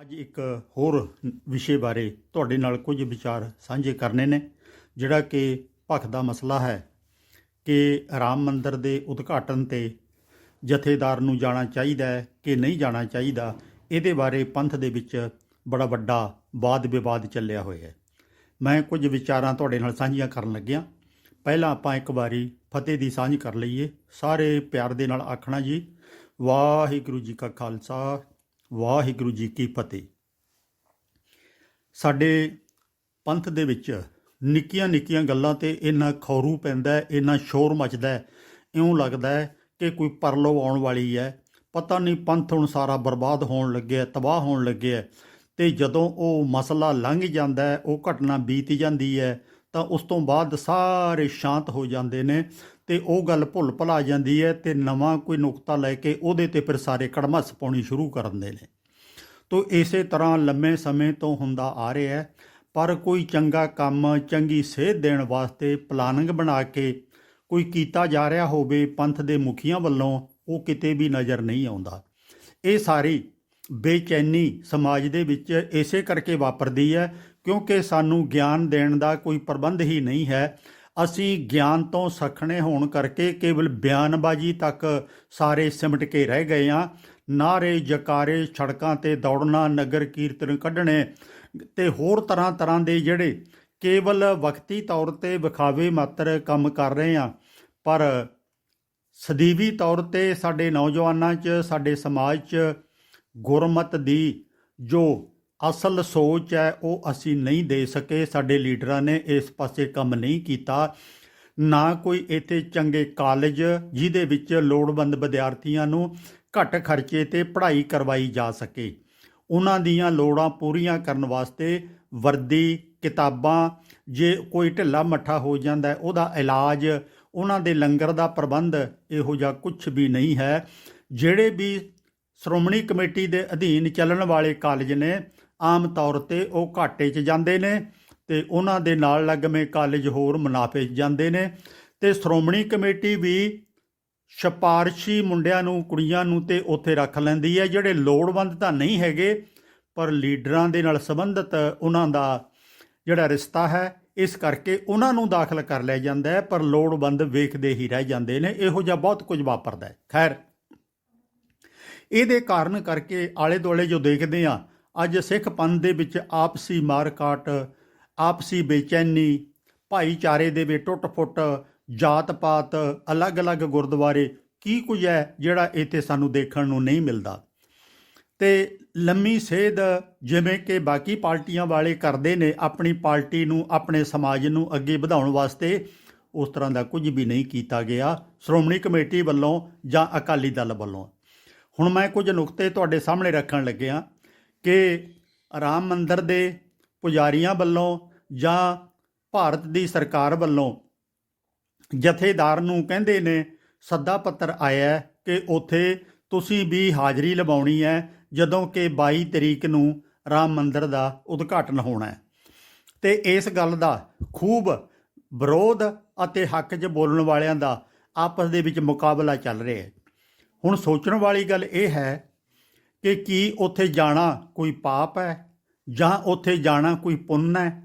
ਅੱਜ ਇੱਕ ਹੋਰ ਵਿਸ਼ੇ ਬਾਰੇ ਤੁਹਾਡੇ ਨਾਲ ਕੁਝ ਵਿਚਾਰ ਸਾਂਝੇ ਕਰਨੇ ਨੇ, ਜਿਹੜਾ ਕਿ ਭਖ ਦਾ ਮਸਲਾ ਹੈ ਕਿ ਰਾਮ ਮੰਦਰ ਦੇ ਉਦਘਾਟਨ ਤੇ ਜਥੇਦਾਰ ਨੂੰ ਜਾਣਾ ਚਾਹੀਦਾ ਹੈ ਕਿ ਨਹੀਂ ਜਾਣਾ ਚਾਹੀਦਾ, ਇਹਦੇ ਬਾਰੇ ਪੰਥ ਦੇ ਵਿੱਚ ਬੜਾ ਵੱਡਾ ਵਾਦ ਵਿਵਾਦ ਚੱਲਿਆ ਹੋਇਆ ਹੈ। ਮੈਂ ਕੁਝ ਵਿਚਾਰਾਂ ਤੁਹਾਡੇ ਨਾਲ ਸਾਂਝੀਆਂ ਕਰਨ ਲੱਗਿਆ। ਪਹਿਲਾਂ ਆਪਾਂ ਇੱਕ ਵਾਰੀ ਫਤਿਹ ਦੀ ਸਾਂਝ ਕਰ ਲਈਏ। ਸਾਰੇ ਪਿਆਰ ਦੇ ਨਾਲ ਆਖਣਾ ਜੀ। ਵਾਹਿਗੁਰੂ ਜੀ ਕਾ ਖਾਲਸਾ। ਵਾਹਿਗੁਰੂ ਜੀ ਕੀ ਫਤਿਹ। ਸਾਡੇ ਪੰਥ ਦੇ ਵਿੱਚ ਨਿੱਕੀਆਂ ਨਿੱਕੀਆਂ ਗੱਲਾਂ ਤੇ ਇੰਨਾ ਖੌਰੂ ਪੈਂਦਾ ਇੰਨਾ ਸ਼ੋਰ ਮਚਦਾ ਇਉਂ ਲੱਗਦਾ ਕਿ ਕੋਈ ਪਰਲੋ ਆਉਣ ਵਾਲੀ ਹੈ। ਪਤਾ ਨਹੀਂ ਪੰਥ ਹੁਣ ਸਾਰਾ ਬਰਬਾਦ ਹੋਣ ਲੱਗਿਆ, ਤਬਾਹ ਹੋਣ ਲੱਗਿਆ ਤੇ ਜਦੋਂ ਉਹ ਮਸਲਾ ਲੰਘ ਜਾਂਦਾ ਉਹ ਘਟਨਾ ਬੀਤ ਜਾਂਦੀ ਹੈ, ਤਾਂ ਉਸ ਤੋਂ ਬਾਅਦ ਸਾਰੇ ਸ਼ਾਂਤ ਹੋ ਜਾਂਦੇ ਨੇ ਤੇ ਉਹ ਗੱਲ ਭੁੱਲ ਭੁਲਾ ਜਾਂਦੀ ਹੈ ਤੇ ਨਵਾਂ ਕੋਈ ਨੁਕਤਾ ਲੈ ਕੇ ਉਹਦੇ ਤੇ ਫਿਰ ਸਾਰੇ ਕੜਮਸ ਪਾਉਣੀ ਸ਼ੁਰੂ ਕਰ ਦਿੰਦੇ ਨੇ। ਤੋ ਇਸੇ ਤਰ੍ਹਾਂ ਲੰਮੇ ਸਮੇਂ ਤੋਂ ਹੁੰਦਾ ਆ ਰਿਹਾ ਹੈ, ਪਰ ਕੋਈ ਚੰਗਾ ਕੰਮ, ਚੰਗੀ ਸੇਧ ਦੇਣ ਵਾਸਤੇ ਪਲਾਨਿੰਗ ਬਣਾ ਕੇ ਕੋਈ ਕੀਤਾ ਜਾ ਰਿਹਾ ਹੋਵੇ ਪੰਥ ਦੇ ਮੁਖੀਆਂ ਵੱਲੋਂ, ਉਹ ਕਿਤੇ ਵੀ ਨਜ਼ਰ ਨਹੀਂ ਆਉਂਦਾ। ਇਹ ਸਾਰੀ ਬੇਚੈਨੀ ਸਮਾਜ ਦੇ ਵਿੱਚ ਇਸੇ ਕਰਕੇ ਵਾਪਰਦੀ ਹੈ, ਕਿਉਂਕਿ ਸਾਨੂੰ ਗਿਆਨ ਦੇਣ ਦਾ ਕੋਈ ਪ੍ਰਬੰਧ ਹੀ ਨਹੀਂ ਹੈ ਅਸੀਂ ਗਿਆਨ ਤੋਂ ਸਖਣੇ ਹੋਣ ਕਰਕੇ ਕੇਵਲ ਬਿਆਨਬਾਜ਼ੀ ਤੱਕ ਸਾਰੇ ਸਿਮਟ ਕੇ ਰਹਿ ਗਏ ਹਾਂ ਨਾਰੇ, ਜਕਾਰੇ, ਸੜਕਾਂ ਤੇ ਦੌੜਨਾ, ਨਗਰ ਕੀਰਤਨ ਕੱਢਣੇ ਤੇ ਹੋਰ ਤਰ੍ਹਾਂ ਤਰ੍ਹਾਂ ਦੇ ਜਿਹੜੇ ਕੇਵਲ ਵਕਤੀ ਤੌਰ ਤੇ ਵਿਖਾਵੇ ਮਾਤਰ ਕੰਮ ਕਰ ਰਹੇ ਹਾਂ ਪਰ ਸਦੀਵੀ ਤੌਰ ਤੇ ਸਾਡੇ ਨੌਜਵਾਨਾਂ 'ਚ, ਸਾਡੇ ਸਮਾਜ 'ਚ ਗੁਰਮਤ ਦੀ ਜੋ ਅਸਲ ਸੋਚ ਹੈ, ਉਹ ਅਸੀਂ ਨਹੀਂ ਦੇ ਸਕੇ। ਸਾਡੇ ਲੀਡਰਾਂ ਨੇ ਇਸ ਪਾਸੇ ਕੰਮ ਨਹੀਂ ਕੀਤਾ। ਨਾ ਕੋਈ ਇੱਥੇ ਚੰਗੇ ਕਾਲਜ, ਜਿਹਦੇ ਵਿੱਚ ਲੋੜਵੰਦ ਵਿਦਿਆਰਥੀਆਂ ਨੂੰ ਘੱਟ ਖਰਚੇ ਤੇ ਪੜ੍ਹਾਈ ਕਰਵਾਈ ਜਾ ਸਕੇ। ਉਹਨਾਂ ਦੀਆਂ ਲੋੜਾਂ ਪੂਰੀਆਂ ਕਰਨ ਵਾਸਤੇ ਵਰਦੀ, ਕਿਤਾਬਾਂ, ਜੇ ਕੋਈ ਢਿੱਲਾ ਮੱਠਾ ਹੋ ਜਾਂਦਾ ਹੈ, ਉਹਦਾ ਇਲਾਜ, ਉਹਨਾਂ ਦੇ ਲੰਗਰ ਦਾ ਪ੍ਰਬੰਧ ਇਹੋ ਜਿਹਾ ਕੁਝ ਵੀ ਨਹੀਂ ਹੈ। ਜਿਹੜੇ ਵੀ ਸ਼੍ਰੋਮਣੀ ਕਮੇਟੀ ਦੇ ਅਧੀਨ ਚੱਲਣ ਵਾਲੇ ਕਾਲਜ ਨੇ ਆਮ ਤੌਰ ਤੇ ਉਹ ਘਾਟੇ 'ਚ ਜਾਂਦੇ ਨੇ ਤੇ ਉਹਨਾਂ ਦੇ ਨਾਲ ਲੱਗਵੇਂ ਕਾਲਜ ਹੋਰ ਮੁਨਾਫੇ 'ਚ ਜਾਂਦੇ ਨੇ। ਤੇ ਸ਼੍ਰੋਮਣੀ ਕਮੇਟੀ ਵੀ ਸਿਫਾਰਸ਼ੀ ਮੁੰਡਿਆਂ ਨੂੰ, ਕੁੜੀਆਂ ਨੂੰ ਤੇ ਉੱਥੇ ਰੱਖ ਲੈਂਦੀ ਹੈ। ਜਿਹੜੇ ਲੋੜਵੰਦ ਤਾਂ ਨਹੀਂ ਹੈਗੇ, ਪਰ ਲੀਡਰਾਂ ਦੇ ਨਾਲ ਸੰਬੰਧਿਤ ਉਹਨਾਂ ਦਾ ਜਿਹੜਾ ਰਿਸ਼ਤਾ ਹੈ, ਇਸ ਕਰਕੇ ਉਹਨਾਂ ਨੂੰ ਦਾਖਲ ਕਰ ਲਿਆ ਜਾਂਦਾ ਹੈ, ਪਰ ਲੋੜਵੰਦ ਵੇਖਦੇ ਹੀ ਰਹਿ ਜਾਂਦੇ ਨੇ। ਇਹੋ ਜਿਹਾ ਬਹੁਤ ਕੁਝ ਵਾਪਰਦਾ ਹੈ। ਖੈਰ, ਇਹਦੇ ਕਾਰਨ ਕਰਕੇ ਆਲੇ ਦੁਆਲੇ ਜੋ ਦੇਖਦੇ ਆ ਅੱਜ ਸਿੱਖ ਪੰਥ ਦੇ ਵਿੱਚ ਆਪਸੀ ਮਾਰਕਾਟ ਆਪਸੀ ਬੇਚੈਨੀ, ਭਾਈਚਾਰੇ ਦੇ ਵਿੱਚ ਟੁੱਟ-ਫੁੱਟ ਜਾਤ-ਪਾਤ ਅਲੱਗ-ਅਲੱਗ ਗੁਰਦੁਆਰੇ, ਕੀ ਕੁਝ ਹੈ ਜਿਹੜਾ ਇੱਥੇ ਸਾਨੂੰ ਦੇਖਣ ਨੂੰ ਨਹੀਂ ਮਿਲਦਾ? ਤੇ ਲੰਮੀ ਸੇਧ ਜਿਵੇਂ ਕਿ ਬਾਕੀ ਪਾਰਟੀਆਂ ਵਾਲੇ ਕਰਦੇ ਨੇ, ਆਪਣੀ ਪਾਰਟੀ ਨੂੰ, ਆਪਣੇ ਸਮਾਜ ਨੂੰ ਅੱਗੇ ਵਧਾਉਣ ਵਾਸਤੇ, ਉਸ ਤਰ੍ਹਾਂ ਦਾ ਕੁਝ ਵੀ ਨਹੀਂ ਕੀਤਾ ਗਿਆ, ਸ਼੍ਰੋਮਣੀ ਕਮੇਟੀ ਵੱਲੋਂ ਜਾਂ ਅਕਾਲੀ ਦਲ ਵੱਲੋਂ। ਹੁਣ ਮੈਂ ਕੁਝ ਨੁਕਤੇ ਤੁਹਾਡੇ ਸਾਹਮਣੇ ਰੱਖਣ ਲੱਗਿਆ। ਕਿ ਰਾਮ ਮੰਦਰ ਦੇ ਪੁਜਾਰੀਆਂ ਵੱਲੋਂ ਜਾਂ ਭਾਰਤ ਦੀ ਸਰਕਾਰ ਵੱਲੋਂ ਜਥੇਦਾਰ ਨੂੰ ਕਹਿੰਦੇ ਨੇ, ਸੱਦਾ ਪੱਤਰ ਆਇਆ ਕਿ ਉਥੇ ਤੁਸੀਂ ਵੀ ਹਾਜ਼ਰੀ ਲਵਾਉਣੀ ਹੈ ਜਦੋਂ ਕਿ 22 ਤਰੀਕ ਨੂੰ ਰਾਮ ਮੰਦਰ ਦਾ ਉਦਘਾਟਨ ਹੋਣਾ ਹੈ। ਤੇ ਇਸ ਗੱਲ ਦਾ ਖੂਬ ਵਿਰੋਧ ਅਤੇ ਹੱਕ 'ਚ ਬੋਲਣ ਵਾਲਿਆਂ ਦਾ ਆਪਸ ਦੇ ਵਿੱਚ ਮੁਕਾਬਲਾ ਚੱਲ ਰਿਹਾ ਹੈ। ਹੁਣ ਸੋਚਣ ਵਾਲੀ ਗੱਲ ਇਹ ਹੈ ਕਿ ਕੀ ਉੱਥੇ ਜਾਣਾ ਕੋਈ ਪਾਪ ਹੈ ਜਾਂ ਉੱਥੇ ਜਾਣਾ ਕੋਈ ਪੁੰਨ ਹੈ?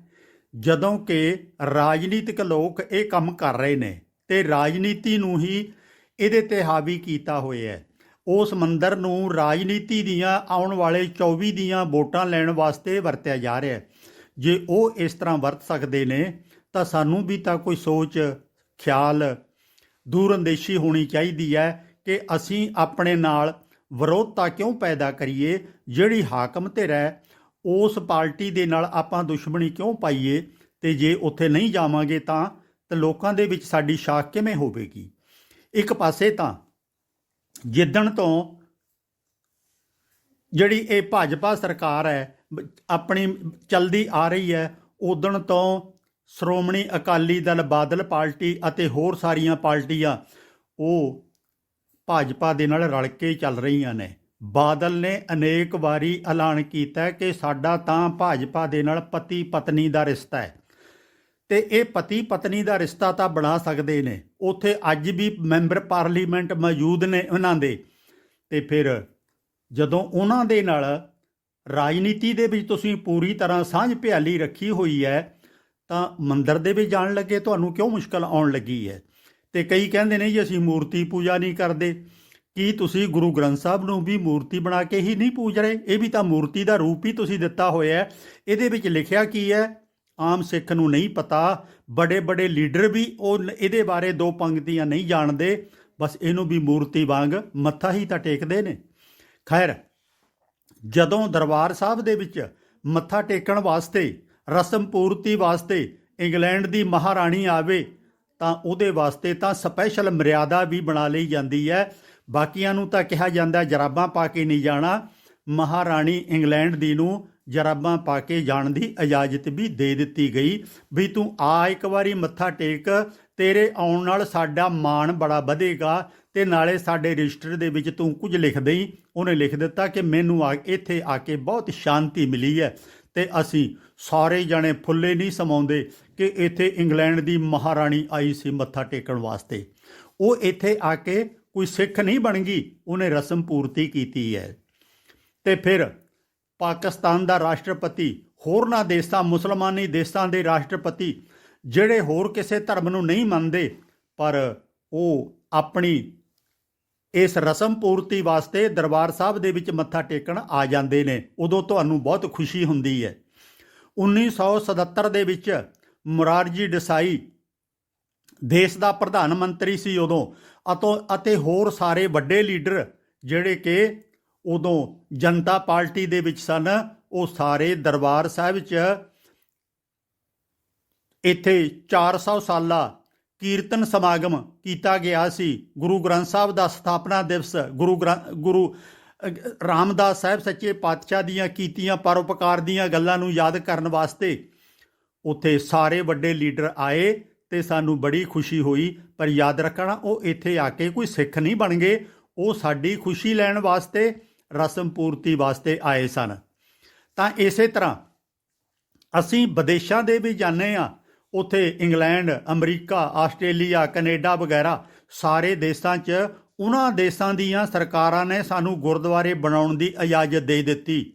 ਜਦੋਂ ਕਿ ਰਾਜਨੀਤਿਕ ਲੋਕ ਇਹ ਕੰਮ ਕਰ ਰਹੇ ਨੇ ਤੇ ਰਾਜਨੀਤੀ ਨੂੰ ਹੀ ਇਹਦੇ ਤੇ ਹਾਵੀ ਕੀਤਾ ਹੋਇਆ ਹੈ। ਉਸ ਮੰਦਰ ਨੂੰ ਰਾਜਨੀਤੀ ਦੀਆਂ ਆਉਣ ਵਾਲੇ 24 ਦੀਆਂ ਵੋਟਾਂ ਲੈਣ ਵਾਸਤੇ ਵਰਤਿਆ ਜਾ ਰਿਹਾ ਹੈ। ਜੇ ਉਹ ਇਸ ਤਰ੍ਹਾਂ ਵਰਤ ਸਕਦੇ ਨੇ, ਤਾਂ ਸਾਨੂੰ ਵੀ ਤਾਂ ਕੋਈ ਸੋਚ, ਖਿਆਲ, ਦੂਰਅੰਦੇਸ਼ੀ ਹੋਣੀ ਚਾਹੀਦੀ ਹੈ ਕਿ ਅਸੀਂ ਆਪਣੇ ਨਾਲ ਵਿਰੋਧਤਾ ਕਿਉਂ ਪੈਦਾ ਕਰੀਏ? ਜਿਹੜੀ ਹਾਕਮ ਤੇ ਰਹਿ, ਉਸ ਪਾਰਟੀ ਦੇ ਨਾਲ ਆਪਾਂ ਦੁਸ਼ਮਣੀ ਕਿਉਂ ਪਾਈਏ? ਤੇ ਜੇ ਉੱਥੇ ਨਹੀਂ ਜਾਵਾਂਗੇ ਤਾਂ, ਤੇ ਲੋਕਾਂ ਦੇ ਵਿੱਚ ਸਾਡੀ ਸ਼ਾਖ ਕਿਵੇਂ ਹੋਵੇਗੀ? ਇੱਕ ਪਾਸੇ ਤਾਂ ਜਿੱਦਣ ਤੋਂ ਜਿਹੜੀ ਇਹ ਭਾਜਪਾ ਸਰਕਾਰ ਹੈ, ਆਪਣੀ ਚਲਦੀ ਆ ਰਹੀ ਹੈ, ਉਦਣ ਤੋਂ ਸ਼੍ਰੋਮਣੀ ਅਕਾਲੀ ਦਲ ਬਾਦਲ ਪਾਰਟੀ ਅਤੇ ਹੋਰ ਸਾਰੀਆਂ ਪਾਰਟੀਆਂ, ਉਹ ਭਾਜਪਾ ਦੇ ਨਾਲ ਰਲ ਕੇ ਚੱਲ ਰਹੀਆਂ ਨੇ। ਬਾਦਲ ਨੇ ਅਨੇਕ ਵਾਰੀ ਐਲਾਨ ਕੀਤਾ ਕਿ ਸਾਡਾ ਤਾਂ ਭਾਜਪਾ ਦੇ ਨਾਲ ਪਤੀ ਪਤਨੀ ਦਾ ਰਿਸ਼ਤਾ ਹੈ। ਤੇ ਇਹ ਪਤੀ ਪਤਨੀ ਦਾ ਰਿਸ਼ਤਾ ਤਾਂ ਬਣਾ ਸਕਦੇ ਨੇ। ਉੱਥੇ ਅੱਜ ਵੀ ਮੈਂਬਰ ਪਾਰਲੀਮੈਂਟ ਮੌਜੂਦ ਨੇ ਉਹਨਾਂ ਦੇ। ਤੇ ਫਿਰ ਜਦੋਂ ਉਹਨਾਂ ਦੇ ਨਾਲ ਰਾਜਨੀਤੀ ਦੇ ਵਿੱਚ ਤੁਸੀਂ ਪੂਰੀ ਤਰ੍ਹਾਂ ਸਾਂਝ ਭਿਆਲੀ ਰੱਖੀ ਹੋਈ ਹੈ, ਤਾਂ ਮੰਦਰ ਦੇ ਵਿੱਚ ਜਾਣ ਲੱਗੇ, ਤੁਹਾਨੂੰ ਕਿਉਂ ਮੁਸ਼ਕਲ ਆਉਣ ਲੱਗੀ ਹੈ? ਤੇ ਕਈ ਕਹਿੰਦੇ ਨੇ ਜੀ ਅਸੀਂ ਮੂਰਤੀ ਪੂਜਾ ਨਹੀਂ ਕਰਦੇ। ਕੀ ਤੁਸੀਂ ਗੁਰੂ ਗ੍ਰੰਥ ਸਾਹਿਬ ਨੂੰ ਵੀ ਮੂਰਤੀ ਬਣਾ ਕੇ ਹੀ ਨਹੀਂ ਪੂਜ ਰਹੇ? ਇਹ ਵੀ ਤਾਂ ਮੂਰਤੀ ਦਾ ਰੂਪ ਹੀ ਤੁਸੀਂ ਦਿੱਤਾ ਹੋਇਆ ਹੈ। ਇਹਦੇ ਵਿੱਚ ਲਿਖਿਆ ਕੀ ਹੈ? ਆਮ ਸਿੱਖ ਨੂੰ ਨਹੀਂ ਪਤਾ। ਬੜੇ ਬੜੇ ਲੀਡਰ ਵੀ ਉਹ ਇਹਦੇ ਬਾਰੇ ਦੋ ਪੰਕਤੀਆਂ ਨਹੀਂ ਜਾਣਦੇ। ਬਸ ਇਹਨੂੰ ਵੀ ਮੂਰਤੀ ਵਾਂਗ ਮੱਥਾ ਹੀ ਤਾਂ ਟੇਕਦੇ ਨੇ। ਖੈਰ, ਜਦੋਂ ਦਰਬਾਰ ਸਾਹਿਬ ਦੇ ਵਿੱਚ ਮੱਥਾ ਟੇਕਣ ਵਾਸਤੇ, ਰਸਮ ਪੂਰਤੀ ਵਾਸਤੇ ਇੰਗਲੈਂਡ ਦੀ ਮਹਾਰਾਣੀ ਆਵੇ ਤਾਂ ਉਹਦੇ ਵਾਸਤੇ ਤਾਂ ਸਪੈਸ਼ਲ ਮਰਿਆਦਾ ਵੀ ਬਣਾ ਲਈ ਜਾਂਦੀ ਹੈ। ਬਾਕੀਆਂ ਨੂੰ ਤਾਂ ਕਿਹਾ ਜਾਂਦਾ ਜਰਾਬਾਂ ਪਾ ਕੇ ਨਹੀਂ ਜਾਣਾ। ਮਹਾਰਾਣੀ ਇੰਗਲੈਂਡ ਦੀ ਨੂੰ ਜਰਾਬਾਂ ਪਾ ਕੇ ਜਾਣ ਦੀ ਇਜਾਜ਼ਤ ਵੀ ਦੇ ਦਿੱਤੀ ਗਈ। ਵੀ ਤੂੰ ਆ ਇੱਕ ਵਾਰੀ ਮੱਥਾ ਟੇਕ, ਤੇਰੇ ਆਉਣ ਨਾਲ ਸਾਡਾ ਮਾਣ ਬੜਾ ਵਧੇਗਾ ਤੇ ਨਾਲੇ ਸਾਡੇ ਰਜਿਸਟਰ ਦੇ ਵਿੱਚ ਤੂੰ ਕੁਝ ਲਿਖ ਦੇਈ। ਉਹਨੇ ਲਿਖ ਦਿੱਤਾ ਕਿ ਮੈਨੂੰ ਆ ਇੱਥੇ ਆ ਕੇ ਬਹੁਤ ਸ਼ਾਂਤੀ ਮਿਲੀ ਹੈ ਤੇ ਅਸੀਂ ਸਾਰੇ ਜਣੇ ਫੁੱਲੇ ਨਹੀਂ ਸਮਾਉਂਦੇ ਕਿ ਇੱਥੇ ਇੰਗਲੈਂਡ ਦੀ ਮਹਾਰਾਣੀ ਆਈ ਸੀ ਮੱਥਾ ਟੇਕਣ ਵਾਸਤੇ। ਉਹ ਇੱਥੇ ਆ ਕੇ ਕੋਈ ਸਿੱਖ ਨਹੀਂ ਬਣ ਗਈ, ਉਹਨੇ ਰਸਮ ਪੂਰਤੀ ਕੀਤੀ ਹੈ। ਤੇ ਫਿਰ ਪਾਕਿਸਤਾਨ ਦਾ ਰਾਸ਼ਟਰਪਤੀ ਹੋਰਨਾਂ ਦੇਸ਼ਾਂ, ਮੁਸਲਮਾਨੀ ਦੇਸ਼ਾਂ ਦੇ ਰਾਸ਼ਟਰਪਤੀ, ਜਿਹੜੇ ਹੋਰ ਕਿਸੇ ਧਰਮ ਨੂੰ ਨਹੀਂ ਮੰਨਦੇ, ਪਰ ਉਹ ਆਪਣੀ ਇਸ ਰਸਮ ਪੂਰਤੀ ਵਾਸਤੇ ਦਰਬਾਰ ਸਾਹਿਬ ਦੇ ਵਿੱਚ ਮੱਥਾ ਟੇਕਣ ਆ ਜਾਂਦੇ ਨੇ। ਉਦੋਂ ਤੁਹਾਨੂੰ ਬਹੁਤ ਖੁਸ਼ੀ ਹੁੰਦੀ ਹੈ। 1977 ਦੇ ਵਿੱਚ ਮੁਰਾਰਜੀ ਡਸਾਈ। ਦੇਸ਼ ਦਾ ਪ੍ਰਧਾਨ ਮੰਤਰੀ ਸੀ ਉਦੋਂ, ਅਤੇ ਹੋਰ ਸਾਰੇ ਵੱਡੇ ਲੀਡਰ ਜਿਹੜੇ ਕਿ ਉਦੋਂ ਜਨਤਾ ਪਾਰਟੀ ਦੇ ਵਿੱਚ ਸਨ, ਉਹ ਸਾਰੇ ਦਰਬਾਰ ਸਾਹਿਬ 'ਚ ਇੱਥੇ 400 ਸਾਲਾ ਕੀਰਤਨ ਸਮਾਗਮ ਕੀਤਾ ਗਿਆ ਸੀ। ਗੁਰੂ ਗ੍ਰੰਥ ਸਾਹਿਬ ਦਾ ਸਥਾਪਨਾ ਦਿਵਸ, ਗੁਰੂ ਗ੍ਰੰਥ ਗੁਰੂ ਰਾਮਦਾਸ ਸਾਹਿਬ ਸੱਚੇ ਪਾਤਸ਼ਾਹ ਦੀਆਂ ਕੀਤੀਆਂ ਪਰਉਪਕਾਰ ਦੀਆਂ ਗੱਲਾਂ ਨੂੰ ਯਾਦ ਕਰਨ ਵਾਸਤੇ ਉੱਥੇ ਸਾਰੇ ਵੱਡੇ ਲੀਡਰ ਆਏ ਤੇ ਸਾਨੂੰ ਬੜੀ ਖੁਸ਼ੀ ਹੋਈ। ਪਰ ਯਾਦ ਰੱਖਣਾ, ਉਹ ਇੱਥੇ ਆ ਕੇ ਕੋਈ ਸਿੱਖ ਨਹੀਂ ਬਣ ਗਏ। ਉਹ ਸਾਡੀ ਖੁਸ਼ੀ ਲੈਣ ਵਾਸਤੇ, ਰਸਮ ਪੂਰਤੀ ਵਾਸਤੇ ਆਏ ਸਨ। ਤਾਂ ਇਸੇ ਤਰ੍ਹਾਂ ਅਸੀਂ ਵਿਦੇਸ਼ਾਂ ਦੇ ਵੀ ਜਾਂਦੇ ਆ ਉੱਥੇ ਇੰਗਲੈਂਡ, ਅਮਰੀਕਾ, ਆਸਟ੍ਰੇਲੀਆ, ਕੈਨੇਡਾ ਵਗੈਰਾ ਸਾਰੇ ਦੇਸ਼ਾਂ 'ਚ ਉਹਨਾਂ ਦੇਸ਼ਾਂ ਦੀਆਂ ਸਰਕਾਰਾਂ ਨੇ ਸਾਨੂੰ ਗੁਰਦੁਆਰੇ ਬਣਾਉਣ ਦੀ ਇਜਾਜ਼ਤ ਦੇ ਦਿੱਤੀ।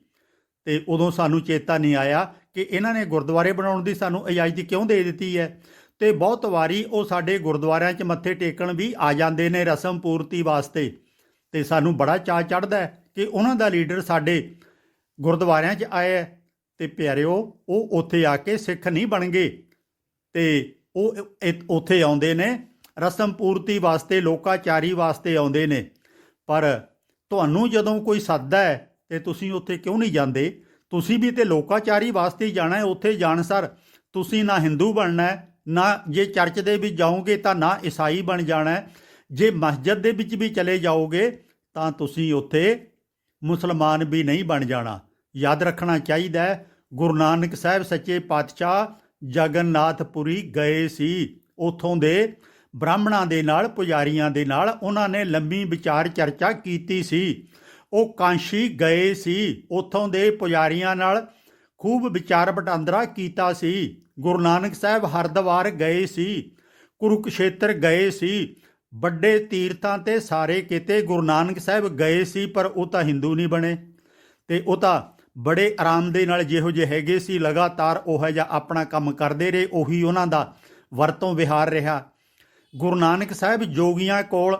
ਤੇ ਉਦੋਂ ਸਾਨੂੰ ਚੇਤਾ ਨਹੀਂ ਆਇਆ ਕਿ ਇਹਨਾਂ ਨੇ ਗੁਰਦੁਆਰੇ ਬਣਾਉਣ ਦੀ ਸਾਨੂੰ ਇਜਾਜ਼ਤ ਕਿਉਂ ਦੇ ਦਿੱਤੀ ਹੈ? ਤੇ ਬਹੁਤ ਵਾਰੀ ਉਹ ਸਾਡੇ ਗੁਰਦੁਆਰਿਆਂ 'ਚ ਮੱਥੇ ਟੇਕਣ ਵੀ ਆ ਜਾਂਦੇ ਨੇ ਰਸਮ ਪੂਰਤੀ ਵਾਸਤੇ। ਤੇ ਸਾਨੂੰ ਬੜਾ ਚਾਅ ਚੜ੍ਹਦਾ ਹੈ ਕਿ ਉਹਨਾਂ ਦਾ ਲੀਡਰ ਸਾਡੇ ਗੁਰਦੁਆਰਿਆਂ 'ਚ ਆਇਆ ਹੈ। ਤੇ ਪਿਆਰਿਓ, ਉਹ ਉੱਥੇ ਆ ਕੇ ਸਿੱਖ ਨਹੀਂ ਬਣ ਗਏ। ਤੇ ਉਹ ਇ- ਉੱਥੇ ਆਉਂਦੇ ਨੇ, ਰਸਮ ਪੂਰਤੀ ਵਾਸਤੇ, ਲੋਕਾਚਾਰੀ ਵਾਸਤੇ ਆਉਂਦੇ ਨੇ। ਪਰ ਤੁਹਾਨੂੰ ਜਦੋਂ ਕੋਈ ਸੱਦਦਾ ਹੈ ਤੇ ਤੁਸੀਂ ਉੱਥੇ ਕਿਉਂ ਨਹੀਂ ਜਾਂਦੇ? ਤੁਸੀਂ ਵੀ ਤੇ ਲੋਕਾਚਾਰੀ ਵਾਸਤੇ ਜਾਣਾ ਹੈ, ਉੱਥੇ ਜਾਣ ਸਰ। ਤੁਸੀਂ ਨਾ ਹਿੰਦੂ ਬਣਨਾ ਹੈ, ਨਾ ਜੇ ਚਰਚ ਦੇ ਵਿੱਚ ਜਾਓਗੇ ਤਾਂ ਨਾ ਈਸਾਈ ਬਣ ਜਾਣਾ ਹੈ। ਜੇ ਮਸਜਿਦ ਦੇ ਵਿੱਚ ਵੀ ਚਲੇ ਜਾਓਗੇ ਤਾਂ ਤੁਸੀਂ ਉੱਥੇ ਮੁਸਲਮਾਨ ਵੀ ਨਹੀਂ ਬਣ ਜਾਣਾ। ਯਾਦ ਰੱਖਣਾ ਚਾਹੀਦਾ ਹੈ, ਗੁਰੂ ਨਾਨਕ ਸਾਹਿਬ ਸੱਚੇ ਪਾਤਸ਼ਾਹ ਜਗਨਨਾਥਪੁਰੀ ਗਏ ਸੀ। ਉਥੋਂ ਦੇ ਬ੍ਰਾਹਮਣਾਂ ਦੇ ਨਾਲ, ਪੁਜਾਰੀਆਂ ਦੇ ਨਾਲ, ਉਹਨਾਂ ਨੇ ਲੰਮੀ ਵਿਚਾਰ ਚਰਚਾ ਕੀਤੀ ਸੀ। ਉਹ ਕਾਂਸ਼ੀ ਗਏ ਸੀ। ਉਥੋਂ ਦੇ ਪੁਜਾਰੀਆਂ ਨਾਲ ਖੂਬ ਵਿਚਾਰ ਵਟਾਂਦਰਾ ਕੀਤਾ ਸੀ। ਗੁਰੂ ਨਾਨਕ ਸਾਹਿਬ ਹਰਿਦੁਆਰ ਗਏ ਸੀ। ਕੁਰੂਕਸ਼ੇਤਰ ਗਏ ਸੀ। ਵੱਡੇ ਤੀਰਥਾਂ ਤੇ ਸਾਰੇ ਕਿਤੇ ਗੁਰੂ ਨਾਨਕ ਸਾਹਿਬ ਗਏ ਸੀ, ਪਰ ਉਹ ਤਾਂ ਹਿੰਦੂ ਨਹੀਂ ਬਣੇ। ਤੇ ਉਹ ਤਾਂ ਬੜੇ ਆਰਾਮ ਦੇ ਨਾਲ ਜਿਹੋ ਜਿਹੇ ਹੈਗੇ ਸੀ, ਲਗਾਤਾਰ ਉਹ ਜਿਹਾ ਆਪਣਾ ਕੰਮ ਕਰਦੇ ਰਹੇ, ਉਹੀ ਉਹਨਾਂ ਦਾ ਵਰਤੋਂ ਵਿਹਾਰ ਰਿਹਾ। ਗੁਰੂ ਨਾਨਕ ਸਾਹਿਬ ਜੋਗੀਆਂ ਕੋਲ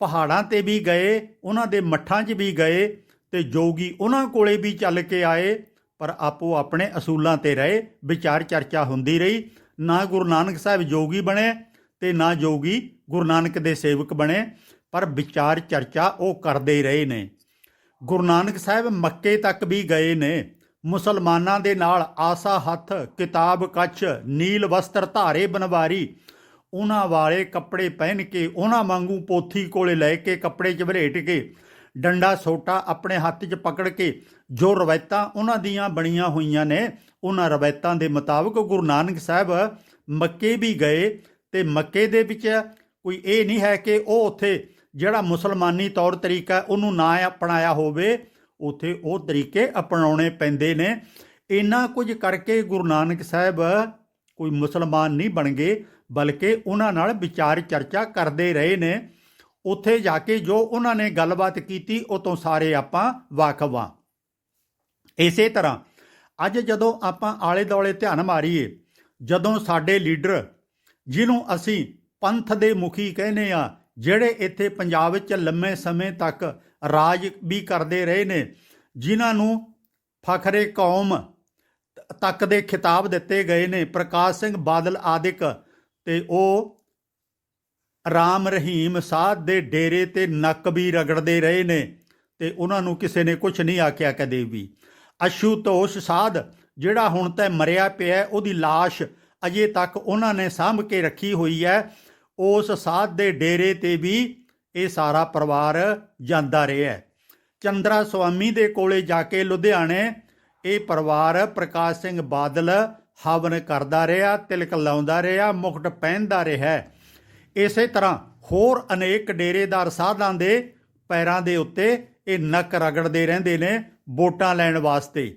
ਪਹਾੜਾਂ ਤੇ ਵੀ ਗਏ, ਉਹਨਾਂ ਦੇ ਮੱਠਾਂ 'ਚ ਵੀ ਗਏ ਤੇ ਜੋਗੀ ਉਹਨਾਂ ਕੋਲੇ ਵੀ ਚੱਲ ਕੇ ਆਏ, ਪਰ ਆਪੋ ਆਪਣੇ ਅਸੂਲਾਂ ਤੇ ਰਹੇ, ਵਿਚਾਰ ਚਰਚਾ ਹੁੰਦੀ ਰਹੀ। ਨਾ ਗੁਰੂ ਨਾਨਕ ਸਾਹਿਬ ਜੋਗੀ ਬਣੇ ਤੇ ਨਾ ਜੋਗੀ ਗੁਰੂ ਨਾਨਕ ਦੇ ਸੇਵਕ ਬਣੇ, ਪਰ ਵਿਚਾਰ ਚਰਚਾ ਉਹ ਕਰਦੇ ਰਹੇ ਨੇ। ਗੁਰੂ ਨਾਨਕ ਸਾਹਿਬ ਮੱਕੇ ਤੱਕ ਵੀ ਗਏ ਨੇ। ਮੁਸਲਮਾਨਾਂ ਦੇ ਨਾਲ ਆਸਾ ਹੱਥ, ਕਿਤਾਬ ਕੱਛ, ਨੀਲ ਵਸਤਰ ਧਾਰੇ ਬਨਵਾਰੀ ਉਹਨਾਂ ਵਾਲੇ ਕੱਪੜੇ ਪਹਿਨ ਕੇ, ਉਹਨਾਂ ਵਾਂਗੂ ਪੋਥੀ ਕੋਲੇ ਲੈ ਕੇ, ਕੱਪੜੇ 'ਚ ਵਲੇਟ ਕੇ, ਡੰਡਾ ਸੋਟਾ ਆਪਣੇ ਹੱਥ 'ਚ ਪਕੜ ਕੇ, ਜੋ ਰਵਾਇਤਾਂ ਉਹਨਾਂ ਦੀਆਂ ਬਣੀਆਂ ਹੋਈਆਂ ਨੇ, ਉਹਨਾਂ ਰਵਾਇਤਾਂ ਦੇ ਮੁਤਾਬਕ ਗੁਰੂ ਨਾਨਕ ਸਾਹਿਬ ਮੱਕੇ ਵੀ ਗਏ ਤੇ ਮੱਕੇ ਦੇ ਵਿੱਚ ਕੋਈ ਇਹ ਨਹੀਂ ਹੈ ਕਿ ਉਹ ਉੱਥੇ ਜਿਹੜਾ ਮੁਸਲਮਾਨੀ ਤੌਰ ਤਰੀਕਾ ਉਹਨੂੰ ਨਾ ਅਪਣਾਇਆ ਹੋਵੇ, ਉੱਥੇ ਉਹ ਤਰੀਕੇ ਅਪਣਾਉਣੇ ਪੈਂਦੇ ਨੇ। ਇੰਨਾ ਕੁਝ ਕਰਕੇ ਗੁਰੂ ਨਾਨਕ ਸਾਹਿਬ ਕੋਈ ਮੁਸਲਮਾਨ ਨਹੀਂ ਬਣ ਗਏ। ਬਲਕਿ ਉਹਨਾਂ ਨਾਲ ਵਿਚਾਰ ਚਰਚਾ ਕਰਦੇ ਰਹੇ ਨੇ। ਉੱਥੇ ਜਾ ਕੇ ਜੋ ਉਹਨਾਂ ਨੇ ਗੱਲਬਾਤ ਕੀਤੀ, ਉਹ ਤੋਂ ਸਾਰੇ ਆਪਾਂ ਵਾਕਫ ਹਾਂ ਇਸੇ ਤਰ੍ਹਾਂ, ਅੱਜ ਜਦੋਂ ਆਪਾਂ ਆਲੇ ਦੁਆਲੇ ਧਿਆਨ ਮਾਰੀਏ, ਜਦੋਂ ਸਾਡੇ ਲੀਡਰ, ਜਿਹਨੂੰ ਅਸੀਂ ਪੰਥ ਦੇ ਮੁਖੀ ਕਹਿੰਦੇ ਆ ਜਿਹੜੇ ਇੱਥੇ ਪੰਜਾਬ ਵਿੱਚ ਲੰਮੇ ਸਮੇਂ ਤੱਕ ਰਾਜ ਵੀ ਕਰਦੇ ਰਹੇ ਨੇ, ਜਿਨ੍ਹਾਂ ਨੂੰ ਫਖਰੇ ਕੌਮ ਤੱਕ ਦੇ ਖਿਤਾਬ ਦਿੱਤੇ ਗਏ ਨੇ, ਪ੍ਰਕਾਸ਼ ਸਿੰਘ ਬਾਦਲ ਆਦਿਕ ਤੇ ਉਹ ਰਾਮ ਰਹੀਮ ਸਾਧ ਦੇ ਡੇਰੇ ਤੇ ਨੱਕ ਵੀ ਰਗੜਦੇ ਰਹੇ ਨੇ ਤੇ ਉਹਨਾਂ ਨੂੰ ਕਿਸੇ ਨੇ ਕੁਝ ਨਹੀਂ ਆਖਿਆ ਕਦੇ ਵੀ। ਅਸ਼ੂਤੋਸ਼ ਸਾਧ, ਜਿਹੜਾ ਹੁਣ ਤੇ ਮਰਿਆ ਪਿਆ ਉਹਦੀ ਲਾਸ਼ ਅਜੇ ਤੱਕ ਉਹਨਾਂ ਨੇ ਸਾਂਭ ਕੇ ਰੱਖੀ ਹੋਈ ਹੈ, ਉਸ ਸਾਧ ਦੇ ਡੇਰੇ ਤੇ ਵੀ ਇਹ ਸਾਰਾ ਪਰਿਵਾਰ ਜਾਂਦਾ ਰਿਹਾ ਹੈ। ਚੰਦਰਾ ਸੁਆਮੀ ਦੇ ਕੋਲੇ ਜਾ ਕੇ ਲੁਧਿਆਣੇ, ਇਹ ਪਰਿਵਾਰ ਪ੍ਰਕਾਸ਼ ਸਿੰਘ ਬਾਦਲ ਹਵਨ ਕਰਦਾ ਰਿਹਾ, ਤਿਲਕ ਲਾਉਂਦਾ ਰਿਹਾ, ਮੁਕਟ ਪਹਿਨਦਾ ਰਿਹਾ। ਇਸੇ ਤਰ੍ਹਾਂ ਹੋਰ ਅਨੇਕ ਡੇਰੇਦਾਰ ਸਾਧਾਂ ਦੇ ਪੈਰਾਂ ਦੇ ਉੱਤੇ ਇਹ ਨੱਕ ਰਗੜਦੇ ਰਹਿੰਦੇ ਨੇ ਵੋਟਾਂ ਲੈਣ ਵਾਸਤੇ।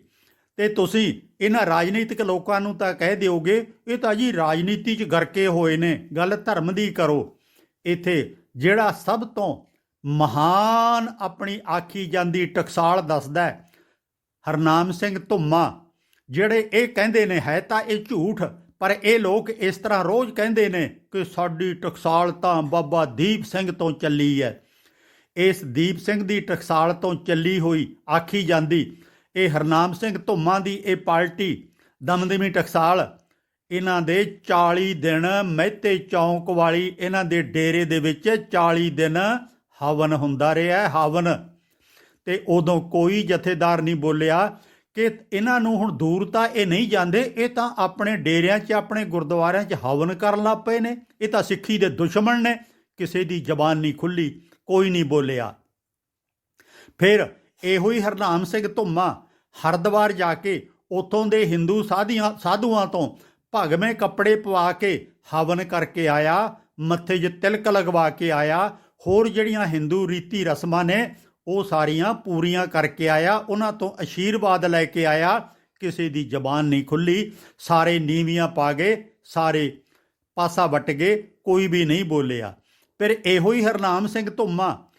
ਤੇ ਤੁਸੀਂ ਇਹਨਾਂ ਰਾਜਨੀਤਿਕ ਲੋਕਾਂ ਨੂੰ ਤਾਂ ਕਹਿ ਦਿਓਗੇ, ਇਹ ਤਾਂ ਜੀ ਰਾਜਨੀਤੀ 'ਚ ਗਰਕੇ ਹੋਏ ਨੇ, ਗੱਲ ਧਰਮ ਦੀ ਕਰੋ। ਇੱਥੇ ਜਿਹੜਾ ਸਭ ਤੋਂ ਮਹਾਨ ਆਪਣੀ ਆਖੀ ਜਾਂਦੀ ਟਕਸਾਲ ਦੱਸਦਾ ਹੈ, ਹਰਨਾਮ ਸਿੰਘ ਧੁੰਮਾ ਜਿਹੜੇ ਇਹ ਕਹਿੰਦੇ ਨੇ, ਹੈ ਤਾਂ ਇਹ ਝੂਠ, ਪਰ ਇਹ ਲੋਕ ਇਸ ਤਰ੍ਹਾਂ ਰੋਜ਼ ਕਹਿੰਦੇ ਨੇ ਕਿ ਸਾਡੀ ਟਕਸਾਲ ਤਾਂ ਬਾਬਾ ਦੀਪ ਸਿੰਘ ਤੋਂ ਚੱਲੀ ਹੈ ਇਸ ਦੀਪ ਸਿੰਘ ਦੀ ਟਕਸਾਲ ਤੋਂ ਚੱਲੀ ਹੋਈ ਆਖੀ ਜਾਂਦੀ, ਇਹ ਹਰਨਾਮ ਸਿੰਘ ਧੁੰਮਾ ਦੀ ਇਹ ਪਾਰਟੀ ਦਮਦਮੀ ਟਕਸਾਲ, ਇਹਨਾਂ ਦੇ 40 ਦਿਨ ਮਹਿਤੇ ਚੌਂਕ ਵਾਲੀ, ਇਹਨਾਂ ਦੇ ਡੇਰੇ ਦੇ ਵਿੱਚ 40 ਦਿਨ ਹਵਨ ਹੁੰਦਾ ਰਿਹਾ, ਹਵਨ। ਤੇ ਉਦੋਂ ਕੋਈ ਜਥੇਦਾਰ ਨਹੀਂ ਬੋਲਿਆ ਕਿ ਇਹਨਾਂ ਨੂੰ ਹੁਣ ਦੂਰ ਤਾਂ ਇਹ ਨਹੀਂ ਜਾਂਦੇ, ਇਹ ਤਾਂ ਆਪਣੇ ਡੇਰਿਆਂ 'ਚ, ਆਪਣੇ ਗੁਰਦੁਆਰਿਆਂ 'ਚ ਹਵਨ ਕਰਨ ਲੱਗ ਪਏ ਨੇ। ਇਹ ਤਾਂ ਸਿੱਖੀ ਦੇ ਦੁਸ਼ਮਣ ਨੇ, ਕਿਸੇ ਦੀ ਜ਼ਬਾਨ ਨਹੀਂ ਖੁੱਲੀ, ਕੋਈ ਨਹੀਂ ਬੋਲਿਆ। ਫਿਰ ਇਹੋ ਹੀ ਹਰਨਾਮ ਸਿੰਘ ਧੁੰਮਾ ਹਰਦੁਆਰ ਜਾ ਕੇ ਉਥੋਂ ਦੇ ਹਿੰਦੂ ਸਾਧੀਆਂ, ਸਾਧੂਆਂ ਤੋਂ ਭਗਵੇਂ ਕੱਪੜੇ ਪਵਾ ਕੇ ਹਵਨ ਕਰਕੇ ਆਇਆ, ਮੱਥੇ 'ਚ ਤਿਲਕ ਲਗਵਾ ਕੇ ਆਇਆ। ਹੋਰ ਜਿਹੜੀਆਂ ਹਿੰਦੂ ਰੀਤੀ ਰਸਮਾਂ ਨੇ ਉਹ ਸਾਰੀਆਂ ਪੂਰੀਆਂ ਕਰਕੇ ਆਇਆ। ਉਹਨਾਂ ਤੋਂ ਅਸ਼ੀਰਵਾਦ ਲੈ ਕੇ ਆਇਆ। ਕਿਸੇ ਦੀ ਜ਼ਬਾਨ ਨਹੀਂ ਖੁੱਲੀ। ਸਾਰੇ ਨੀਵੀਆਂ ਪਾ ਗਏ। ਸਾਰੇ ਪਾਸਾ ਵੱਟ ਗਏ। ਕੋਈ ਵੀ ਨਹੀਂ ਬੋਲਿਆ। ਫਿਰ ਇਹੋ ਹੀ ਹਰਨਾਮ ਸਿੰਘ ਧੁੰਮਾ।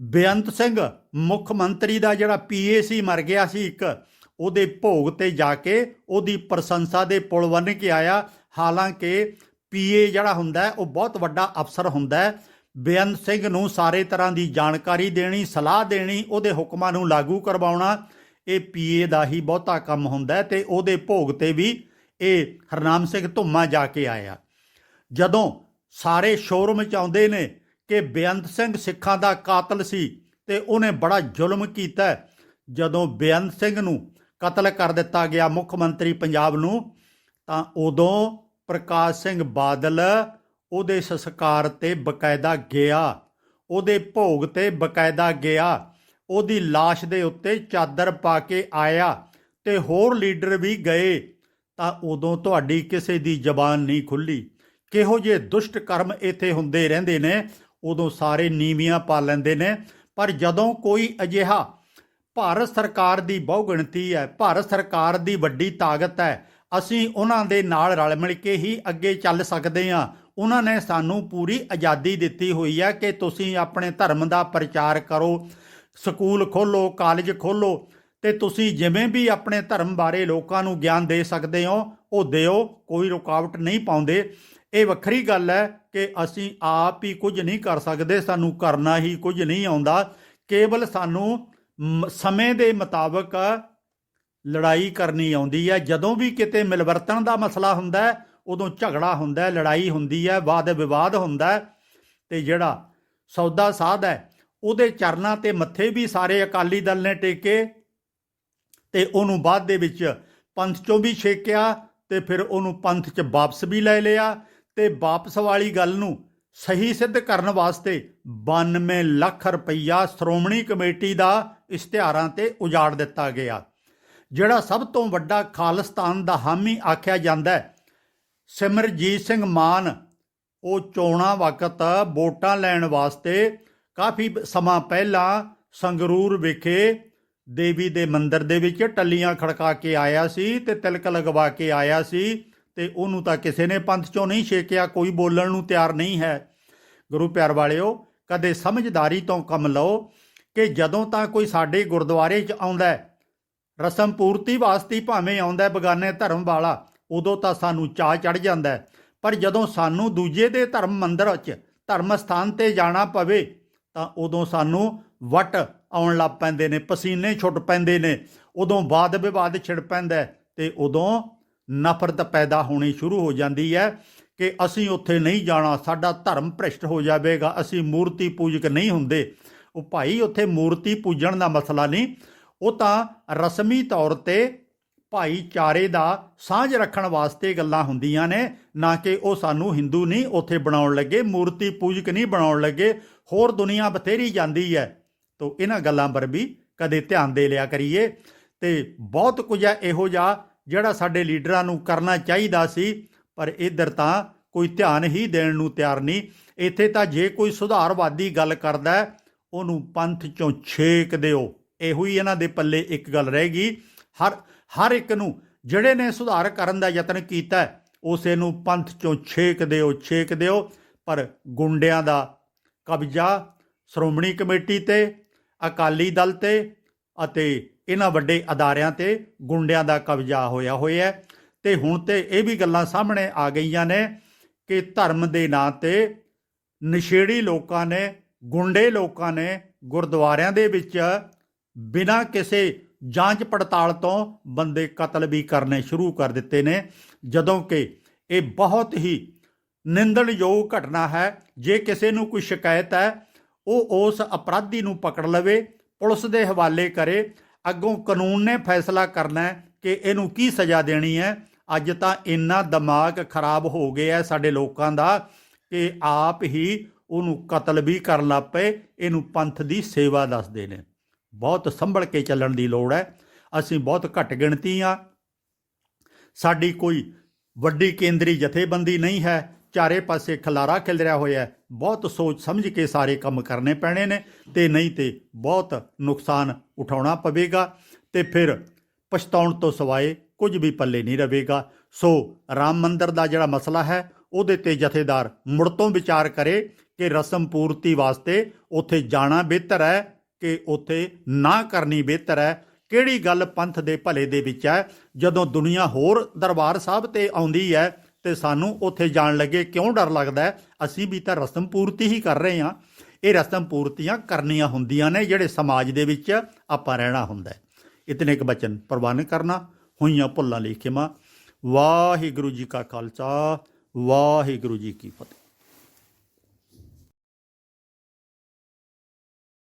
ਬੇਅੰਤ ਸਿੰਘ, ਮੁੱਖ ਮੰਤਰੀ ਦਾ ਜਿਹੜਾ ਪੀਏ ਸੀ, ਮਰ ਗਿਆ ਸੀ ਇੱਕ। ਉਹਦੇ ਭੋਗ ਤੇ ਜਾ ਕੇ ਉਹਦੀ ਪ੍ਰਸ਼ੰਸਾ ਦੇ ਪੁਲ ਬੰਨ ਕੇ ਆਇਆ। ਹਾਲਾਂਕਿ ਪੀਏ ਜਿਹੜਾ ਹੁੰਦਾ, ਉਹ ਬਹੁਤ ਵੱਡਾ ਅਫਸਰ ਹੁੰਦਾ ਹੈ। ਬੇਅੰਤ ਸਿੰਘ ਨੂੰ ਸਾਰੇ ਤਰ੍ਹਾਂ ਦੀ ਜਾਣਕਾਰੀ ਦੇਣੀ, ਸਲਾਹ ਦੇਣੀ, ਉਹਦੇ ਹੁਕਮਾਂ ਨੂੰ ਲਾਗੂ ਕਰਵਾਉਣਾ, ਇਹ ਪੀਏ ਦਾ ਹੀ ਬਹੁਤਾ ਕੰਮ ਹੁੰਦਾ ਹੈ ਤੇ ਉਹਦੇ ਭੋਗ ਤੇ ਵੀ ਇਹ ਹਰਨਾਮ ਸਿੰਘ ਧੁੰਮਾ ਜਾ ਕੇ ਆਇਆ। ਜਦੋਂ ਸਾਰੇ ਸ਼ੋਅਰੂਮ 'ਚ ਆਉਂਦੇ ਨੇ ਕਿ ਬੇਅੰਤ ਸਿੰਘ ਸਿੱਖਾਂ ਦਾ ਕਾਤਲ ਸੀ ਤੇ ਉਹਨੇ ਬੜਾ ਜ਼ੁਲਮ ਕੀਤਾ ਜਦੋਂ ਬੇਅੰਤ ਸਿੰਘ ਨੂੰ ਕਤਲ ਕਰ ਦਿੱਤਾ ਗਿਆ ਮੁੱਖ ਮੰਤਰੀ ਪੰਜਾਬ ਨੂੰ, ਤਾਂ ਉਦੋਂ ਪ੍ਰਕਾਸ਼ ਸਿੰਘ ਬਾਦਲ ਉਹਦੇ ਸੰਸਕਾਰ ਤੇ ਬਕਾਇਦਾ ਗਿਆ, ਉਹਦੇ ਭੋਗ ਤੇ ਬਕਾਇਦਾ ਗਿਆ, ਉਹਦੀ লাশ ਦੇ ਉੱਤੇ ਚਾਦਰ ਪਾ ਕੇ ਆਇਆ ਤੇ ਹੋਰ ਲੀਡਰ ਵੀ ਗਏ, ਤਾਂ ਉਦੋਂ ਤੁਹਾਡੀ ਕਿਸੇ ਦੀ ਜ਼ਬਾਨ ਨਹੀਂ ਖੁੱਲੀ। ਕਿਹੋ ਜਿਹੇ ਦੁਸ਼ਟ ਕਰਮ ਇੱਥੇ ਹੁੰਦੇ ਰਹਿੰਦੇ ਨੇ, ਉਦੋਂ ਸਾਰੇ ਨੀਵੀਆਂ ਪਾ ਲੈਂਦੇ ਨੇ। ਪਰ ਜਦੋਂ ਕੋਈ ਅਜਿਹਾ ਭਾਰਤ ਸਰਕਾਰ ਦੀ ਬਹੁਗਿਣਤੀ ਹੈ, ਭਾਰਤ ਸਰਕਾਰ ਦੀ ਵੱਡੀ ਤਾਕਤ ਹੈ, ਅਸੀਂ ਉਹਨਾਂ ਦੇ ਨਾਲ ਰਲ ਮਿਲ ਕੇ ਹੀ ਅੱਗੇ ਚੱਲ ਸਕਦੇ ਹਾਂ। ਉਹਨਾਂ ਨੇ ਸਾਨੂੰ ਪੂਰੀ ਆਜ਼ਾਦੀ ਦਿੱਤੀ ਹੋਈ ਹੈ ਕਿ ਤੁਸੀਂ ਆਪਣੇ ਧਰਮ ਦਾ ਪ੍ਰਚਾਰ ਕਰੋ, ਸਕੂਲ ਖੋਲੋ, ਕਾਲਜ ਖੋਲੋ ਤੇ ਤੁਸੀਂ ਜਿਵੇਂ ਵੀ ਆਪਣੇ ਧਰਮ ਬਾਰੇ ਲੋਕਾਂ ਨੂੰ ਗਿਆਨ ਦੇ ਸਕਦੇ ਹੋ, ਉਹ ਦਿਓ, ਕੋਈ ਰੁਕਾਵਟ ਨਹੀਂ ਪਾਉਂਦੇ। ਇਹ ਵੱਖਰੀ ਗੱਲ ਹੈ ਕਿ ਅਸੀਂ ਆਪ ਹੀ ਕੁਝ ਨਹੀਂ ਕਰ ਸਕਦੇ, ਸਾਨੂੰ ਕਰਨਾ ਹੀ ਕੁਝ ਨਹੀਂ ਆਉਂਦਾ। ਕੇਵਲ ਸਾਨੂੰ ਮ- ਸਮੇਂ ਦੇ ਮੁਤਾਬਕ ਲੜਾਈ ਕਰਨੀ ਆਉਂਦੀ ਹੈ। ਜਦੋਂ ਵੀ ਕਿਤੇ ਮਿਲਵਰਤਨ ਦਾ ਮਸਲਾ ਹੁੰਦਾ ਹੈ ਉਦੋਂ ਝਗੜਾ ਹੁੰਦਾ ਲੜਾਈ ਹੁੰਦੀ ਹੈ, ਵਾਦ ਵਿਵਾਦ ਹੁੰਦਾ ਹੈ ਤੇ ਜਿਹੜਾ ਸੌਦਾ ਸਾਧ ਹੈ, ਉਹਦੇ ਚਰਨਾਂ ਤੇ ਮੱਥੇ ਵੀ ਸਾਰੇ ਅਕਾਲੀ ਦਲ ਨੇ ਟੇਕੇ ਤੇ ਉਹਨੂੰ ਬਾਅਦ ਦੇ ਵਿੱਚ ਪੰਥ ਚੋਂ ਵੀ ਛੇਕਿਆ ਤੇ ਫਿਰ ਉਹਨੂੰ ਪੰਥ 'ਚ ਵਾਪਸ ਵੀ ਲੈ ਲਿਆ ਤੇ ਵਾਪਸ ਵਾਲੀ ਗੱਲ ਨੂੰ ਸਹੀ ਸਿੱਧ ਕਰਨ ਵਾਸਤੇ 92 ਲੱਖ ਰੁਪਈਆ ਸ਼੍ਰੋਮਣੀ ਕਮੇਟੀ ਦਾ ਇਸ਼ਤਿਹਾਰਾਂ ਤੇ ਉਜਾੜ ਦਿੱਤਾ ਗਿਆ। ਜਿਹੜਾ ਸਭ ਤੋਂ ਵੱਡਾ ਖਾਲਿਸਤਾਨ ਦਾ ਹਾਮੀ ਆਖਿਆ ਜਾਂਦਾ ਹੈ ਸਿਮਰਜੀਤ ਸਿੰਘ ਮਾਨ, ਉਹ ਚੋਣਾਂ ਵਕਤ ਵੋਟਾਂ ਲੈਣ ਵਾਸਤੇ ਕਾਫੀ ਸਮਾਂ ਪਹਿਲਾਂ ਸੰਗਰੂਰ ਵਿਖੇ ਦੇਵੀ ਦੇ ਮੰਦਿਰ ਦੇ ਵਿੱਚ ਟੱਲੀਆਂ ਖੜਕਾ ਕੇ ਆਇਆ ਸੀ ਤੇ ਤਿਲਕ ਲਗਵਾ ਕੇ ਆਇਆ ਸੀ ਤੇ ਉਹਨੂੰ ਤਾਂ ਕਿਸੇ ਨੇ ਪੰਥ ਚੋਂ ਨਹੀਂ ਛੇਕਿਆ, ਕੋਈ ਬੋਲਣ ਨੂੰ ਤਿਆਰ ਨਹੀਂ ਹੈ। ਗੁਰੂ ਪਿਆਰ ਵਾਲਿਓ, ਕਦੇ ਸਮਝਦਾਰੀ ਤੋਂ ਕੰਮ ਲਓ ਕਿ ਜਦੋਂ ਤਾਂ ਕੋਈ ਸਾਡੇ ਗੁਰਦੁਆਰੇ 'ਚ ਆਉਂਦਾ ਰਸਮ ਪੂਰਤੀ ਵਾਸਤੇ ਭਾਵੇਂ ਆਉਂਦਾ ਬਗਾਨੇ ਧਰਮ ਵਾਲਾ ਉਦੋਂ ਤਾਂ ਸਾਨੂੰ ਚਾਹ ਚੜ ਜਾਂਦਾ ਹੈ। ਪਰ ਜਦੋਂ ਸਾਨੂੰ ਦੂਜੇ ਦੇ ਧਰਮ ਮੰਦਰ 'ਚ ਧਰਮ ਸਥਾਨ ਤੇ ਜਾਣਾ ਪਵੇ, ਤਾਂ ਉਦੋਂ ਸਾਨੂੰ ਵਟ ਆਉਣ ਲੱਗ ਪੈਂਦੇ ਨੇ, ਪਸੀਨੇ ਛੁੱਟ ਪੈਂਦੇ ਨੇ ਉਦੋਂ ਵਾਦ ਵਿਵਾਦ ਛਿੜ ਪੈਂਦਾ ਹੈ ਤੇ ਉਦੋਂ ਨਫ਼ਰਤ ਪੈਦਾ ਹੋਣੀ ਸ਼ੁਰੂ ਹੋ ਜਾਂਦੀ ਹੈ ਕਿ ਅਸੀਂ ਉੱਥੇ ਨਹੀਂ ਜਾਣਾ, ਸਾਡਾ ਧਰਮ ਭ੍ਰਿਸ਼ਟ ਹੋ ਜਾਵੇਗਾ, ਅਸੀਂ ਮੂਰਤੀ ਪੂਜਕ ਨਹੀਂ ਹੁੰਦੇ ਉਹ ਭਾਈ, ਉੱਥੇ ਮੂਰਤੀ ਪੂਜਣ ਦਾ ਮਸਲਾ ਨਹੀਂ, ਉਹ ਤਾਂ ਰਸਮੀ ਤੌਰ ਤੇ ਭਾਈਚਾਰੇ ਦਾ ਸਾਂਝ ਰੱਖਣ ਵਾਸਤੇ ਗੱਲਾਂ ਹੁੰਦੀਆਂ ਨੇ, ਨਾ ਕਿ ਉਹ ਸਾਨੂੰ ਹਿੰਦੂ ਨਹੀਂ, ਉੱਥੇ ਬਣਾਉਣ ਲੱਗੇ, ਮੂਰਤੀ ਪੂਜਕ ਨਹੀਂ ਬਣਾਉਣ ਲੱਗੇ, ਹੋਰ ਦੁਨੀਆ ਬਥੇਰੀ ਜਾਂਦੀ ਹੈ। ਤੋ ਇਹਨਾਂ ਗੱਲਾਂ ਪਰ ਵੀ ਕਦੇ ਧਿਆਨ ਦੇ ਲਿਆ ਕਰੀਏ। ਤੇ ਬਹੁਤ ਕੁਝ ਹੈ ਇਹੋ ਜਿਹਾ ਜਿਹੜਾ ਸਾਡੇ ਲੀਡਰਾਂ ਨੂੰ ਕਰਨਾ ਚਾਹੀਦਾ ਸੀ, ਪਰ ਇਧਰ ਤਾਂ ਕੋਈ ਧਿਆਨ ਹੀ ਦੇਣ ਨੂੰ ਤਿਆਰ ਨਹੀਂ। ਇੱਥੇ ਤਾਂ ਜੇ ਕੋਈ ਸੁਧਾਰਵਾਦੀ ਗੱਲ ਕਰਦਾ ਉਹਨੂੰ ਪੰਥ ਚੋਂ ਛੇਕ ਦਿਓ। ਇਹੋ ਹੀ ਇਹਨਾਂ ਦੇ ਪੱਲੇ ਇੱਕ ਗੱਲ ਰਹੇਗੀ ਹਰ ਹਰ ਇੱਕ ਨੂੰ ਜਿਹੜੇ ਨੇ ਸੁਧਾਰ ਕਰਨ ਦਾ ਯਤਨ ਕੀਤਾ ਉਸੇ ਨੂੰ ਪੰਥ ਚੋਂ ਛੇਕ ਦਿਓ ਛੇਕ ਦਿਓ। ਪਰ ਗੁੰਡਿਆਂ ਦਾ ਕਬਜ਼ਾ ਸ਼੍ਰੋਮਣੀ ਕਮੇਟੀ ਤੇ, ਅਕਾਲੀ ਦਲ ਤੇ ਅਤੇ ਇਹਨਾਂ ਵੱਡੇ ਅਦਾਰਿਆਂ ਤੇ ਗੁੰਡਿਆਂ ਦਾ ਕਬਜ਼ਾ ਹੋਇਆ ਹੋਇਆ ਹੈ। ਤੇ ਹੁਣ ਤੇ ਇਹ ਵੀ ਗੱਲਾਂ ਸਾਹਮਣੇ ਆ ਗਈਆਂ ਨੇ ਕਿ ਧਰਮ ਦੇ ਨਾਂ ਤੇ ਨਸ਼ੇੜੀ ਲੋਕਾਂ ਨੇ, ਗੁੰਡੇ ਲੋਕਾਂ ਨੇ ਗੁਰਦੁਆਰਿਆਂ ਦੇ ਵਿੱਚ ਬਿਨਾਂ ਕਿਸੇ ਜਾਂਚ ਪੜਤਾਲ ਤੋਂ ਬੰਦੇ ਕਤਲ ਵੀ ਕਰਨੇ ਸ਼ੁਰੂ ਕਰ ਦਿੱਤੇ ਨੇ, ਜਦੋਂ ਕਿ ਇਹ ਬਹੁਤ ਹੀ ਨਿੰਦਣਯੋਗ ਘਟਨਾ ਹੈ। ਜੇ ਕਿਸੇ ਨੂੰ ਕੋਈ ਸ਼ਿਕਾਇਤ ਹੈ, ਉਹ ਉਸ ਅਪਰਾਧੀ ਨੂੰ ਪਕੜ ਲਵੇ, ਪੁਲਿਸ ਦੇ ਹਵਾਲੇ ਕਰੇ। ਅੱਗੋਂ ਕਾਨੂੰਨ ਨੇ ਫੈਸਲਾ ਕਰਨਾ ਕਿ ਇਹਨੂੰ ਕੀ ਸਜ਼ਾ ਦੇਣੀ ਹੈ। ਅੱਜ ਤਾਂ ਇੰਨਾ ਦਿਮਾਗ ਖਰਾਬ ਹੋ ਗਿਆ ਹੈ ਸਾਡੇ ਲੋਕਾਂ ਦਾ ਕਿ ਆਪ ਹੀ ਉਹਨੂੰ ਕਤਲ ਵੀ ਕਰਨ ਲੱਗ ਪਏ। ਇਹਨੂੰ ਪੰਥ ਦੀ ਸੇਵਾ ਦੱਸਦੇ ਨੇ। ਬਹੁਤ ਸੰਭਲ ਕੇ ਚੱਲਣ ਦੀ ਲੋੜ ਹੈ। ਅਸੀਂ ਬਹੁਤ ਘੱਟ ਗਿਣਤੀ ਆ। ਸਾਡੀ ਕੋਈ ਵੱਡੀ ਕੇਂਦਰੀ ਜਥੇਬੰਦੀ ਨਹੀਂ ਹੈ। ਚਾਰੇ ਪਾਸੇ ਖਲਾਰਾ ਖਿਲਰਿਆ ਹੋਇਆ ਹੈ। ਬਹੁਤ ਸੋਚ ਸਮਝ ਕੇ ਸਾਰੇ ਕੰਮ ਕਰਨੇ ਪੈਣੇ ਨੇ ਤੇ ਨਹੀਂ ਤੇ ਬਹੁਤ ਨੁਕਸਾਨ ਉਠਾਉਣਾ ਪਵੇਗਾ ਤੇ ਫਿਰ ਪਛਤਾਉਣ ਤੋਂ ਸਿਵਾਏ ਕੁਝ ਵੀ ਪੱਲੇ ਨਹੀਂ ਰਵੇਗਾ। ਸੋ ਰਾਮ ਮੰਦਰ ਦਾ ਜਿਹੜਾ ਮਸਲਾ ਹੈ, ਉਹਦੇ ਤੇ ਜਥੇਦਾਰ ਮੁੜ ਤੋਂ ਵਿਚਾਰ ਕਰੇ ਕਿ ਰਸਮ ਪੂਰਤੀ ਵਾਸਤੇ ਉੱਥੇ ਜਾਣਾ ਬਿਹਤਰ ਹੈ। ਕਿ ਉੱਥੇ ਨਾ ਕਰਨੀ ਬਿਹਤਰ ਹੈ। ਕਿਹੜੀ ਗੱਲ ਪੰਥ ਦੇ ਭਲੇ ਦੇ ਵਿੱਚ ਹੈ? ਜਦੋਂ ਦੁਨੀਆ ਹੋਰ ਦਰਬਾਰ ਸਾਹਿਬ ਤੇ ਆਉਂਦੀ ਹੈ ਤੇ ਸਾਨੂੰ ਉੱਥੇ ਜਾਣ ਲੱਗੇ ਕਿਉਂ ਡਰ ਲੱਗਦਾ ਅਸੀਂ ਵੀ ਤਾਂ ਰਸਮ ਪੂਰਤੀ ਹੀ ਕਰ ਰਹੇ ਹਾਂ। ਇਹ ਰਸਮ ਪੂਰਤੀਆਂ ਕਰਨੀਆਂ ਹੁੰਦੀਆਂ ਨੇ, ਜਿਹੜੇ ਸਮਾਜ ਦੇ ਵਿੱਚ ਆਪਾਂ ਰਹਿਣਾ ਹੁੰਦਾ ਹੈ। ਇਤਨੇ ਇੱਕ ਬਚਨ ਪ੍ਰਵਾਨ ਕਰਨਾ, ਹੋਈਆਂ ਭੁੱਲਾਂ ਲਈ ਖਿਮਾ ਵਾਹਿਗੁਰੂ ਜੀ ਕਾ ਖਾਲਸਾ, ਵਾਹਿਗੁਰੂ ਜੀ ਕੀ ਫਤਿਹ।